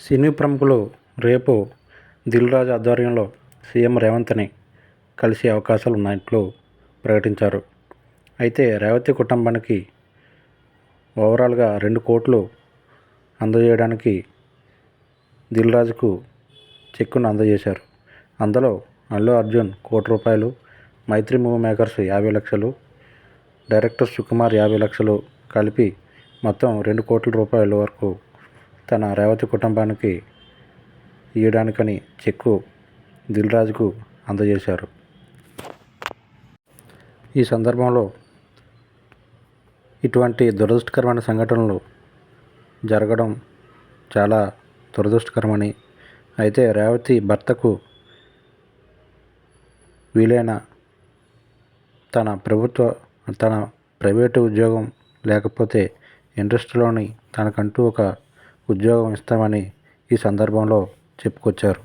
సినీ ప్రముఖులు రేపు దిల్ రాజు ఆధ్వర్యంలో సీఎం రేవంత్ని కలిసే అవకాశాలు ఉన్నట్లు ప్రకటించారు. అయితే రేవతి కుటుంబానికి ఓవరాల్గా రెండు కోట్లు అందజేయడానికి దిల్ రాజుకు చెక్కును అందజేశారు. అందులో అల్లు అర్జున్ కోటి రూపాయలు మైత్రి మూవీ మేకర్స్ యాభై లక్షలు డైరెక్టర్ సుకుమార్ యాభై లక్షలు కలిపి మొత్తం రెండు కోట్ల రూపాయల వరకు తన రేవతి కుటుంబానికి ఇవ్వడానికని చెక్కు దిల్ రాజుకు అందజేశారు. ఈ సందర్భంలో ఇటువంటి దురదృష్టకరమైన సంఘటనలు జరగడం చాలా దురదృష్టకరమని అయితే రేవతి భర్తకు వీలైన తన ప్రభుత్వ తన ప్రైవేటు ఉద్యోగం లేకపోతే ఇండస్ట్రీలోని తనకంటూ ఒక ఉద్యోగం ఇస్తామని ఈ సందర్భంలో చెప్పుకొచ్చారు.